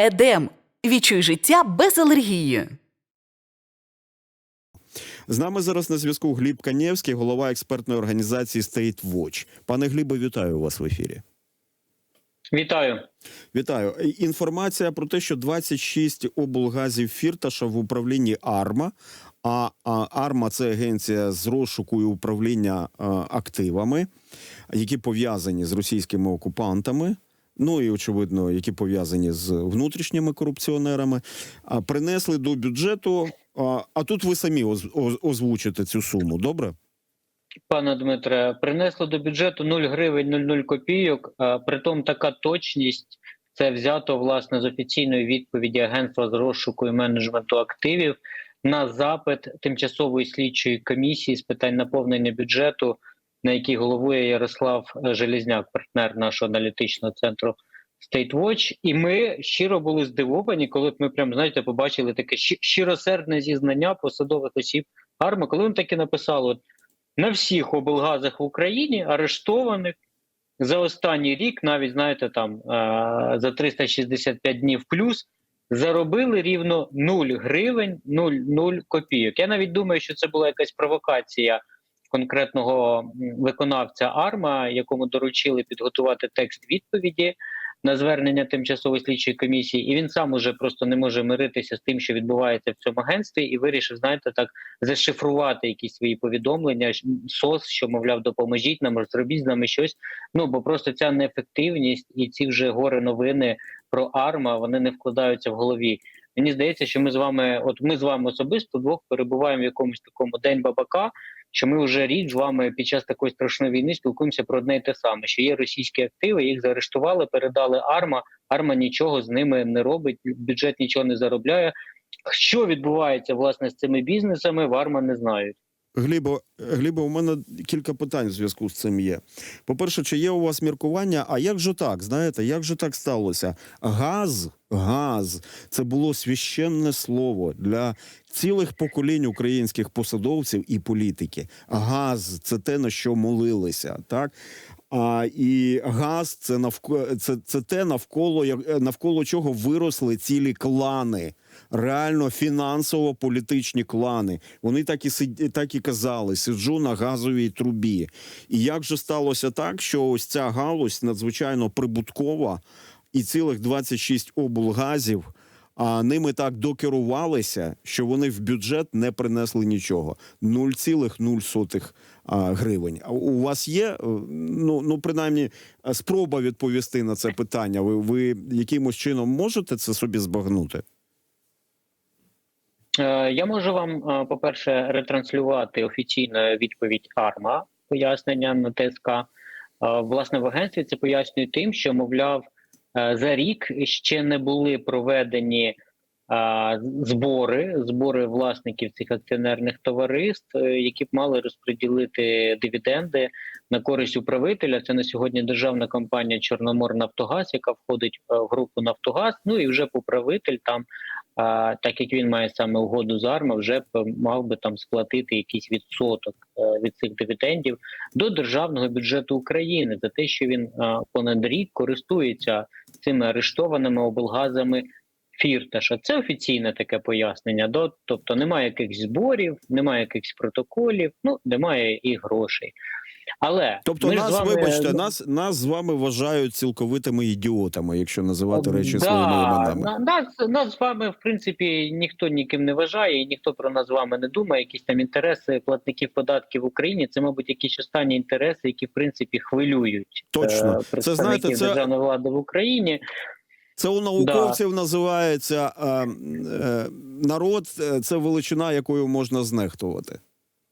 Едем. Відчуй життя без алергії. З нами зараз на зв'язку Гліб Канєвський, голова експертної організації State Watch. Пане Глібе, вітаю вас в ефірі. Вітаю. Вітаю. Інформація про те, що 26 облгазів Фірташа в управлінні АРМА. А, а АРМА це агенція з розшуку і управління активами, які пов'язані з російськими окупантами. Ну і очевидно, які пов'язані з внутрішніми корупціонерами, а, принесли до бюджету. А, тут ви самі оз- оз- озвучите цю суму. Добре? Пане Дмитре, принесло до бюджету 0 гривень 00 копійок. Притом така точність це взято власне з офіційної відповіді Агентства з розшуку і менеджменту активів на запит тимчасової слідчої комісії з питань наповнення бюджету, на якій головує Ярослав е, Желізняк, партнер нашого аналітичного центру Watch. І ми щиро були здивовані, коли ми прям знаєте, побачили таке щи- щиросердне зізнання посадових осіб АРМА, коли вони таки написали. От, на всіх облгазах в Україні арештованих за останній рік, навіть знаєте, там е, за 365 днів плюс, заробили рівно 0 гривень 0, 0 копійок. Я навіть думаю, що це була якась провокація конкретного виконавця АРМА, якому доручили підготувати текст відповіді на звернення тимчасової слідчої комісії, і він сам уже просто не може миритися з тим, що відбувається в цьому агентстві, і вирішив, знаєте, так зашифрувати якісь свої повідомлення, СОС, що мовляв, допоможіть нам, зробіть з нами щось. Ну бо просто ця неефективність і ці вже горе новини про АРМА вони не вкладаються в голові. Мені здається, що ми з вами, от ми з вами особисто двох перебуваємо в якомусь такому день бабака. Що ми вже рік з вами під час такої страшної війни спілкуємося про одне і те саме: що є російські активи, їх заарештували, передали АРМА. АРМА нічого з ними не робить, бюджет нічого не заробляє. Що відбувається власне з цими бізнесами, в АРМА не знають. Глібо, Глібо, у мене кілька питань в зв'язку з цим є. По-перше, чи є у вас міркування? А як же так? Знаєте, як же так сталося? Газ, газ це було священне слово для цілих поколінь українських посадовців і політики. Газ це те, на що молилися, так? А і газ це навколо це, це те, навколо як- навколо чого виросли цілі клани. Реально фінансово-політичні клани. Вони так і сид- так і казали: сиджу на газовій трубі. І як же сталося так, що ось ця галузь надзвичайно прибуткова, і цілих 26 облгазів. А ними так докерувалися, що вони в бюджет не принесли нічого. 0,0 а, гривень. А у вас є е, ну, ну принаймні е, спроба відповісти на це питання. Ви, ви якимось чином можете це собі збагнути? Е, Я можу вам, по-перше, ретранслювати офіційну відповідь АРМА пояснення на ТСК. Власне, в агентстві це пояснює тим, що мовляв за рік ще не були проведені е, збори, збори власників цих акціонерних товариств, е, які б мали розподілити дивіденди на користь управителя. Це на сьогодні державна компанія Чорноморнафтогаз, яка входить е, в групу Нафтогаз. Ну і вже управитель там так як він має саме угоду з АРМА, вже мав би там сплатити якийсь відсоток е, від цих дивідендів до державного бюджету України за те, що він понад рік користується цими арештованими облгазами Фірташа. Це офіційне таке пояснення. До тобто немає якихось зборів, немає якихось протоколів, ну немає і грошей. Але Тобто, нас, вами- вибачте, нас, нас з вами вважають цілковитими ідіотами, якщо називати речі своїми іменами. Нас, нас з вами, в принципі, ніхто ніким не вважає, і ніхто про нас з вами не думає. Якісь там інтереси платників податків в Україні. Це, мабуть, якісь останні інтереси, які в принципі хвилюють Точно. е, Це, знаєте, це- державної влади в Україні. Це у науковців називається е, е, народ, е, це величина, якою можна знехтувати.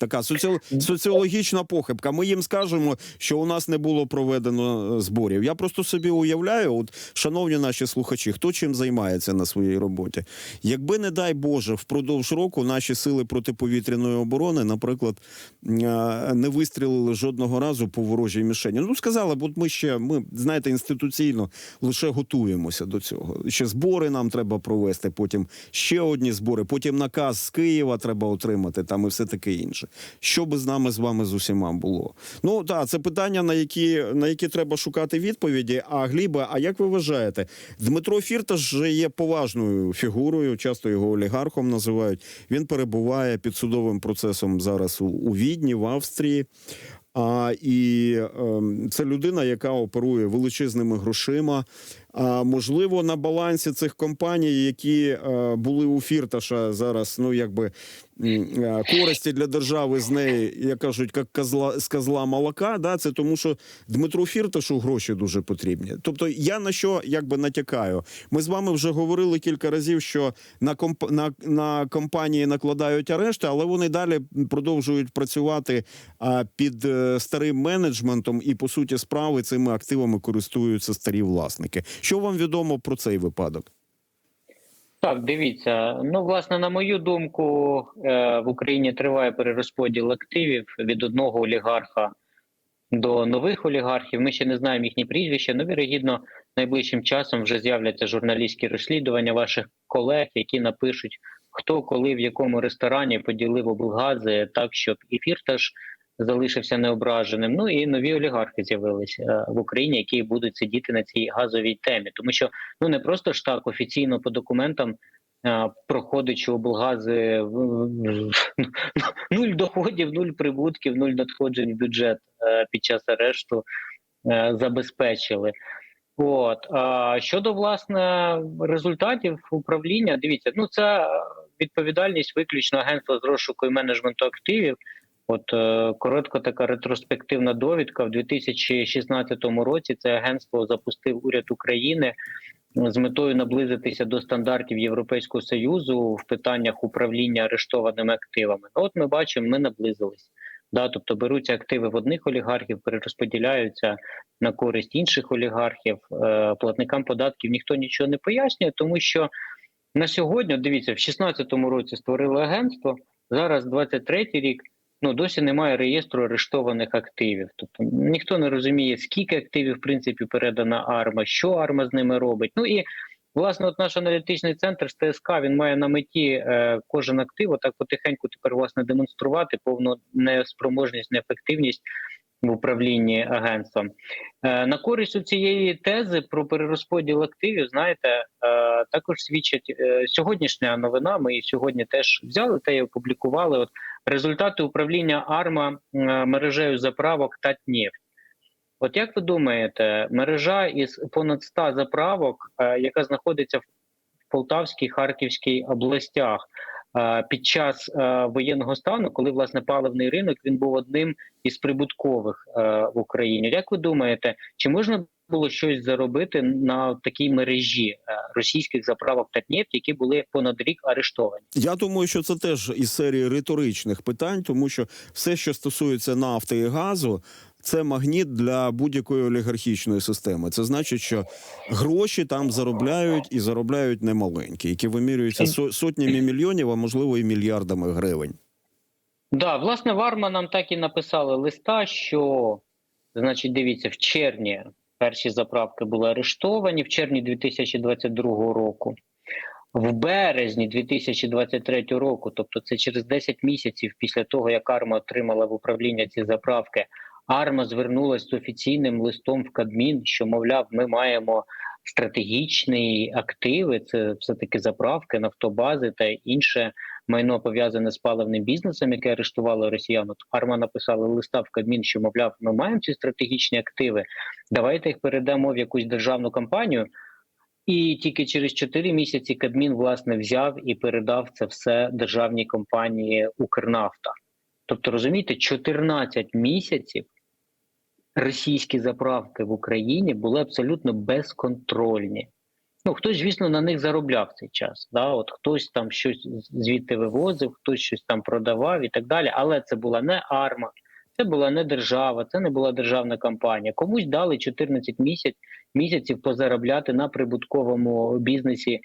Така соціол... соціологічна похибка. Ми їм скажемо, що у нас не було проведено е, зборів. Я просто собі уявляю, от, шановні наші слухачі, хто чим займається на своїй роботі. Якби, не дай Боже, впродовж року наші сили протиповітряної оборони, наприклад, е, не вистрілили жодного разу по ворожій мішені. Ну, сказали, бо ми ще, ми, знаєте, інституційно лише готуємося до цього. Ще збори нам треба провести, потім ще одні збори, потім наказ з Києва треба отримати, там і все таке інше. Що би з нами з вами з усіма було? Ну так, це питання, на які, на які треба шукати відповіді. А Глібе, а як ви вважаєте, Дмитро Фірташ же є поважною фігурою, часто його олігархом називають. Він перебуває під судовим процесом зараз у, у Відні, в Австрії. А, і ем, це людина, яка оперує величезними грошима. А можливо, на балансі цих компаній, які е, були у Фірташа зараз, ну якби е, користі для держави з неї, як кажуть, як козла з козла молока. Да, це тому, що Дмитру Фірташу гроші дуже потрібні. Тобто, я на що якби натякаю. Ми з вами вже говорили кілька разів, що на комп на, на компанії накладають арешти, але вони далі продовжують працювати а, під е, старим менеджментом, і по суті справи цими активами користуються старі власники. Що вам відомо про цей випадок? Так, дивіться. Ну, власне, на мою думку, е, в Україні триває перерозподіл активів від одного олігарха до нових олігархів. Ми ще не знаємо їхні прізвища. Ну, вірогідно, найближчим часом вже з'являться журналістські розслідування ваших колег, які напишуть, хто коли в якому ресторані поділив облгази так, щоб і Фірташ залишився неображеним. Ну і нові олігархи з'явилися е, в Україні, які будуть сидіти на цій газовій темі, тому що ну не просто ж так офіційно по документам. е, Проходить, облгази нуль доходів, нуль прибутків, нуль надходжень в бюджет е, під час арешту забезпечили. От а щодо власне результатів управління, дивіться, ну це відповідальність виключно агентства з розшуку і менеджменту активів. От е, коротка така ретроспективна довідка в 2016 році. Це агентство запустив уряд України з метою наблизитися до стандартів Європейського союзу в питаннях управління арештованими активами. Ну, от ми бачимо, ми наблизились. Да, тобто беруться активи в одних олігархів, перерозподіляються на користь інших олігархів. Е, платникам податків ніхто нічого не пояснює, тому що на сьогодні, дивіться, в 2016 році створили агентство. Зараз 23-й рік. Ну досі немає реєстру арештованих активів. Тобто ніхто не розуміє, скільки активів в принципі передана арма, що арма з ними робить. Ну і власне, от наш аналітичний центр з ТСК він має на меті е, кожен актив так потихеньку тепер власне демонструвати повну неспроможність, неефективність в управлінні агентством. Е, на користь у цієї тези про перерозподіл активів, знаєте, е, також свідчить е, сьогоднішня новина. Ми її сьогодні теж взяли та й опублікували. От результати управління АРМА мережею заправок Татнефть. От як ви думаєте, мережа із понад 100 заправок, е, яка знаходиться в Полтавській Харківській областях е, під час е, воєнного стану, коли власне паливний ринок він був одним із прибуткових в Україні. Як ви думаєте, чи можна було щось заробити на такій мережі е, російських заправок Татнефть, які були понад рік арештовані? Я думаю, що це теж із серії риторичних питань, тому що все, що стосується нафти і газу, це магніт для будь-якої олігархічної системи. Це значить, що гроші там заробляють і заробляють немаленькі, які вимірюються со- сотнями мільйонів, а можливо і мільярдами гривень. Да, власне, Варма нам так і написали листа, що, значить, дивіться, в червні перші заправки були арештовані, в червні 2022 року. В березні 2023 року, тобто це через 10 місяців після того, як Арма отримала в управління ці заправки, Арма звернулася з офіційним листом в Кабмін, що мовляв, ми маємо стратегічні активи, це все таки заправки, нафтобази та інше майно пов'язане з паливним бізнесом, яке арештувало росіян. От Арма написала листа в Кабмін, що мовляв, ми маємо ці стратегічні активи. Давайте їх передамо в якусь державну компанію. І тільки через 4 місяці Кабмін власне взяв і передав це все державній компанії Укрнафта. Тобто, розумієте, 14 місяців російські заправки в Україні були абсолютно безконтрольні. Ну, хтось, звісно, на них заробляв цей час. Да? От хтось там щось звідти вивозив, хтось щось там продавав і так далі. Але це була не арма, це була не держава, це не була державна компанія. Комусь дали 14 місяць, місяців позаробляти на прибутковому бізнесі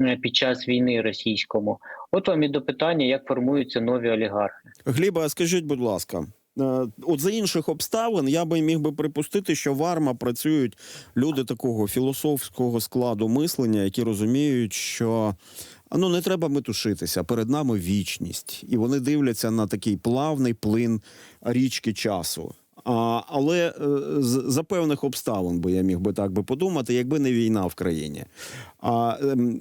е, під час війни російському. От вам і до питання, як формуються нові олігархи. Гліба, скажіть, будь ласка. Е, От за інших обставин я би міг би припустити, що в АРМА працюють люди такого філософського складу мислення, які розуміють, що ну не треба метушитися. Перед нами вічність, і вони дивляться на такий плавний плин річки часу. А, але е, за певних обставин, бо я міг би так би подумати, якби не війна в країні. А ем,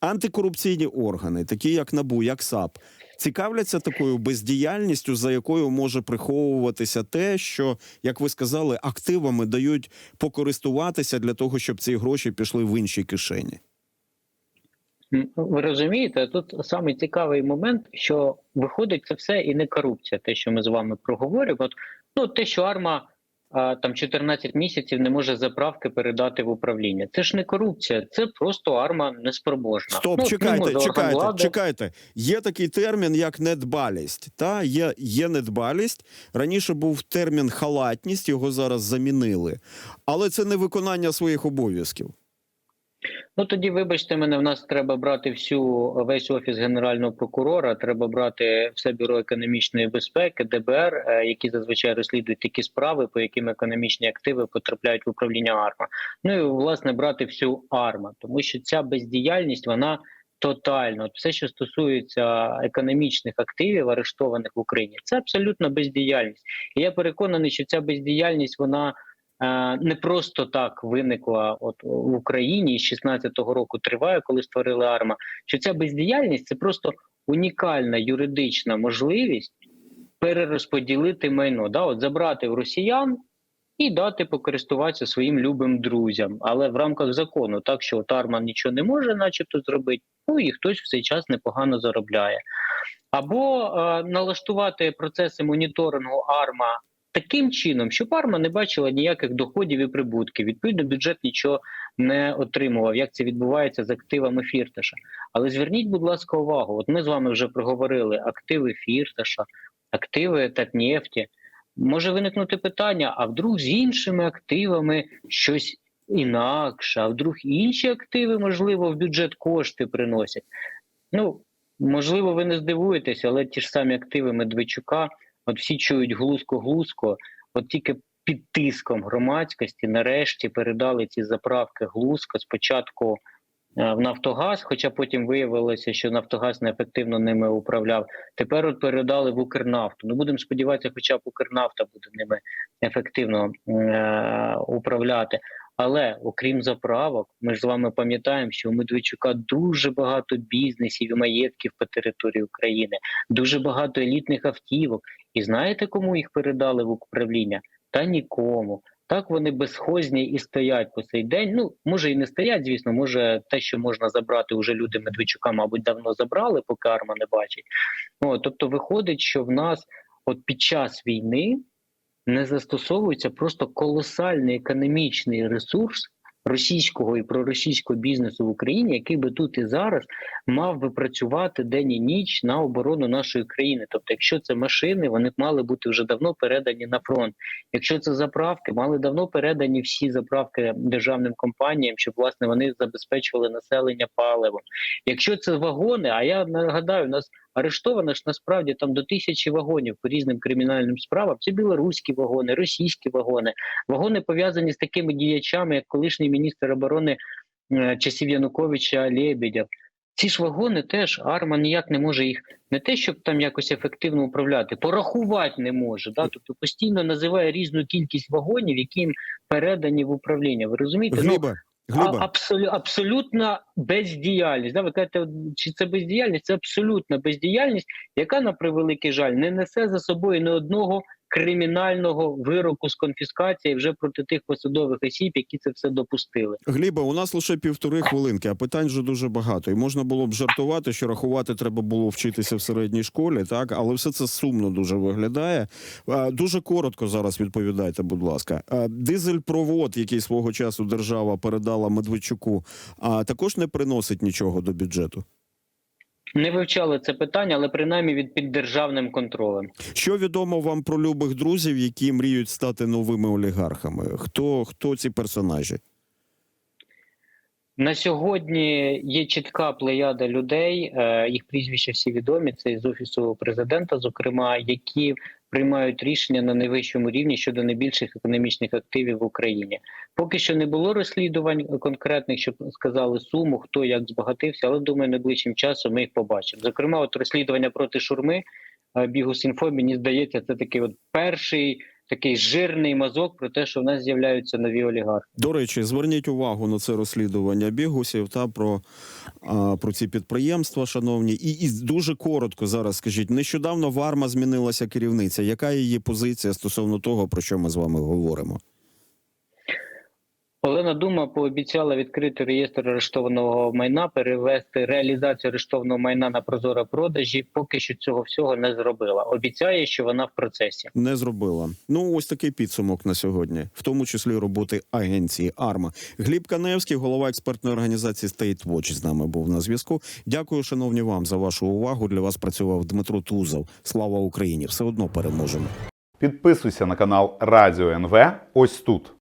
антикорупційні органи, такі як НАБУ, як САП, цікавляться такою бездіяльністю, за якою може приховуватися те, що, як ви сказали, активами дають покористуватися для того, щоб ці гроші пішли в інші кишені. Ви розумієте, тут самий цікавий момент, що виходить це все і не корупція, те, що ми з вами проговорюємо. От, ну, те, що арма там 14 місяців не може заправки передати в управління. Це ж не корупція, це просто арма неспроможна. Стоп, Ну, чекайте, чекайте, влади. чекайте. Є такий термін, як недбалість. Та є, є недбалість. Раніше був термін халатність, його зараз замінили. Але це не виконання своїх обов'язків. Ну тоді, вибачте мене, в нас треба брати всю весь офіс генерального прокурора. Треба брати все бюро економічної безпеки, ДБР, е, які зазвичай розслідують такі справи, по яким економічні активи потрапляють в управління АРМА. Ну і власне брати всю АРМА, тому що ця бездіяльність вона тотальна. От все, що стосується економічних активів, арештованих в Україні, це абсолютно бездіяльність. І я переконаний, що ця бездіяльність вона. Е, Не просто так виникла от в Україні з 16-го року триває, коли створили АРМА. Що ця бездіяльність це просто унікальна юридична можливість перерозподілити майно, да, от забрати в росіян і дати покористуватися своїм любим друзям, але в рамках закону, так що от Арман нічого не може, начебто, зробити. Ну і хтось в цей час непогано заробляє. Або е, налаштувати процеси моніторингу АРМА таким чином, щоб АРМА не бачила ніяких доходів і прибутків. Відповідно, бюджет нічого не отримував. Як це відбувається з активами Фірташа? Але зверніть, будь ласка, увагу. От ми з вами вже проговорили активи Фірташа, активи Татнефті. Може виникнути питання: а вдруг з іншими активами щось інакше, а вдруг інші активи, можливо, в бюджет кошти приносять. Ну, можливо, ви не здивуєтеся, але ті ж самі активи Медведчука, от всі чують глузко-глузко, от тільки під тиском громадськості нарешті передали ці заправки глузко спочатку е, в Нафтогаз, хоча потім виявилося, що Нафтогаз неефективно ними управляв. Тепер от передали в Укрнафту. Ну будемо сподіватися, хоча б Укрнафта буде ними ефективно е- управляти. Але окрім заправок, ми ж з вами пам'ятаємо, що у Медведчука дуже багато бізнесів і маєтків по території України, дуже багато елітних автівок. І знаєте, кому їх передали в управління? Та нікому. Так вони безхозні і стоять по цей день. Ну може і не стоять, звісно. Може, те, що можна забрати, уже люди Медведчука, мабуть, давно забрали, поки арма не бачить. О, тобто, виходить, що в нас, от під час війни, не застосовується просто колосальний економічний ресурс російського і проросійського бізнесу в Україні, який би тут і зараз мав би працювати день і ніч на оборону нашої країни. Тобто, якщо це машини, вони мали бути вже давно передані на фронт. Якщо це заправки, мали давно передані всі заправки державним компаніям, щоб власне вони забезпечували населення паливом. Якщо це вагони, а я нагадаю, у нас арештовано ж насправді там до тисячі вагонів по різним кримінальним справам. Це білоруські вагони, російські вагони, вагони пов'язані з такими діячами, як колишній міністр оборони е, часів Януковича Лебедєв. Ці ж вагони теж арма ніяк не може їх не те, щоб там якось ефективно управляти, порахувати не може. Да? Тобто постійно називає різну кількість вагонів, які їм передані в управління. Ви розумієте? Ну, Гліба, Гліба. а, абсолю, абсолютна бездіяльність. Да? Ви кажете, чи це бездіяльність? Це абсолютна бездіяльність, яка на превеликий жаль не несе за собою ні одного кримінального вироку з конфіскації вже проти тих посадових осіб, які це все допустили. Гліба, у нас лише півтори хвилинки, а питань вже дуже багато. І можна було б жартувати, що рахувати треба було вчитися в середній школі, так але все це сумно дуже виглядає. Дуже коротко зараз відповідайте, будь ласка. А, Дизель-провод, який свого часу держава передала Медведчуку, а також не приносить нічого до бюджету. Не вивчали це питання, але принаймні від під державним контролем. Що відомо вам про любих друзів, які мріють стати новими олігархами? Хто хто ці персонажі? На сьогодні є чітка плеяда людей, е, їх прізвища всі відомі. Це з офісу президента, зокрема, які приймають рішення на найвищому рівні щодо найбільших економічних активів в Україні. Поки що не було розслідувань конкретних, щоб сказали суму, хто як збагатився, але думаю, найближчим часом ми їх побачимо. Зокрема, от розслідування проти шурми е, Бігус.Інфо, мені здається, це такий от перший такий жирний мазок про те, що в нас з'являються нові олігархи. До речі, зверніть увагу на це розслідування бігусів та про, про ці підприємства, шановні. І, і дуже коротко зараз скажіть: нещодавно в АРМА змінилася керівниця. Яка її позиція стосовно того, про що ми з вами говоримо? Олена Дума пообіцяла відкрити реєстр арештованого майна, перевести реалізацію арештованого майна на прозоро продажі. Поки що цього всього не зробила. Обіцяє, що вона в процесі. Не зробила. Ну ось такий підсумок на сьогодні, в тому числі роботи агенції АРМА. Гліб Каневський, голова експертної організації State Watch з нами був на зв'язку. Дякую, шановні вам, за вашу увагу. Для вас працював Дмитро Тузов. Слава Україні! Все одно переможемо. Підписуйся на канал Радіо НВ ось тут.